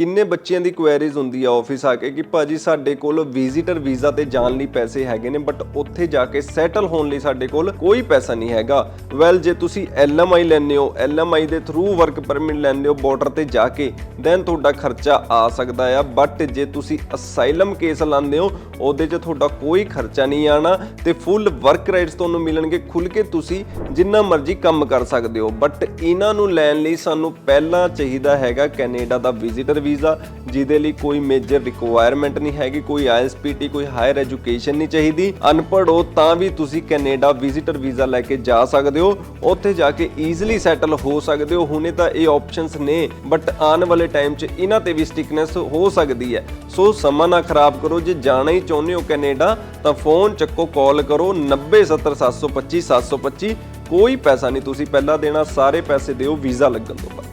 ਕਿੰਨੇ ਬੱਚਿਆਂ ਦੀ ਕੁਐਰੀਜ਼ ਹੁੰਦੀ ਆ ਆਫਿਸ ਆ ਕੇ ਕਿ ਭਾਜੀ ਸਾਡੇ ਕੋਲ ਵਿਜ਼ਿਟਰ ਵੀਜ਼ਾ ਤੇ ਜਾਣ ਲਈ ਪੈਸੇ ਹੈਗੇ ਨੇ ਬਟ ਉੱਥੇ ਜਾ ਕੇ ਸੈਟਲ ਹੋਣ ਲਈ ਸਾਡੇ ਕੋਲ ਕੋਈ ਪੈਸਾ ਨਹੀਂ ਹੈਗਾ। ਵੈਲ ਜੇ ਤੁਸੀਂ ਐਲਐਮਆਈ ਲੈਂਦੇ ਹੋ ਐਲਐਮਆਈ ਦੇ ਥਰੂ ਵਰਕ ਪਰਮਿਟ ਲੈਂਦੇ ਹੋ ਬਾਰਡਰ ਤੇ ਜਾ ਕੇ ਦੈਨ ਤੁਹਾਡਾ ਖਰਚਾ ਆ ਸਕਦਾ ਆ। ਬਟ ਜੇ ਤੁਸੀਂ ਅਸਾਈਲਮ ਕੇਸ ਲਾਉਂਦੇ ਹੋ, ਉਹਦੇ 'ਚ ਤੁਹਾਡਾ ਕੋਈ ਖਰਚਾ ਨਹੀਂ ਆਣਾ ਤੇ ਫੁੱਲ ਵਰਕ ਰਾਈਟਸ ਤੁਹਾਨੂੰ ਮਿਲਣਗੇ ਖੁੱਲ ਕੇ ਤੁਸੀਂ ਜਿੰਨਾ ਮਰਜ਼ੀ ਕੰਮ ਕਰ ਸਕਦੇ ਹੋ। ਬਟ ਇਹਨਾਂ ਨੂੰ ਲੈਣ ਲਈ ਸਾਨੂੰ ਪਹਿਲਾਂ ਚਾਹੀਦਾ ਹੈਗਾ ਕੈਨੇਡਾ ਦਾ ਵਿਜ਼ਿਟਰ ਵੀਜ਼ਾ, ਜਿਹਦੇ ਲਈ ਕੋਈ ਮੇਜਰ ਰਿਕੁਆਇਰਮੈਂਟ ਨਹੀਂ ਹੈਗੀ, ਕੋਈ ਆਈਐਸਪੀਟੀ ਕੋਈ ਹਾਇਰ ਐਜੂਕੇਸ਼ਨ ਨਹੀਂ ਚਾਹੀਦੀ। ਅਨਪੜ੍ਹ ਹੋ ਤਾਂ ਵੀ ਤੁਸੀਂ ਕੈਨੇਡਾ ਵਿਜ਼ਿਟਰ ਵੀਜ਼ਾ ਲੈ ਕੇ ਜਾ ਸਕਦੇ ਹੋ। ਉੱਥੇ ਜਾ ਕੇ ਈਜ਼ੀਲੀ ਸੈਟਲ ਹੋ ਸਕਦੇ ਹੋ। ਹੁਣੇ ਤਾਂ ਇਹ ਆਪਸ਼ਨਸ ਨੇ ਬਟ ਆਉਣ ਵਾਲੇ ਟਾਈਮ 'ਚ ਇਹਨਾਂ ਤੇ ਵੀ ਸਟਿਕਨੈਸ ਹੋ ਸਕਦੀ ਹੈ। ਸੋ ਸਮਾਂ ਨਾ ਖਰਾਬ ਕਰੋ, ਜੇ ਜਾਣਾ ਹੀ ਚਾਹੁੰਦੇ ਹੋ ਕੈਨੇਡਾ, ਤਾਂ ਫੋਨ ਚੱਕੋ ਕਾਲ ਕਰੋ 9070725 725 ਕੋਈ ਪੈਸਾ ਨਹੀਂ, ਤੁਸੀਂ ਪਹਿਲਾਂ ਦੇਣਾ, ਸਾਰੇ ਪੈਸੇ ਦਿਓ, ਵੀਜ਼ਾ ਲੱਗਣ ਤੋਂ ਬਾਅਦ।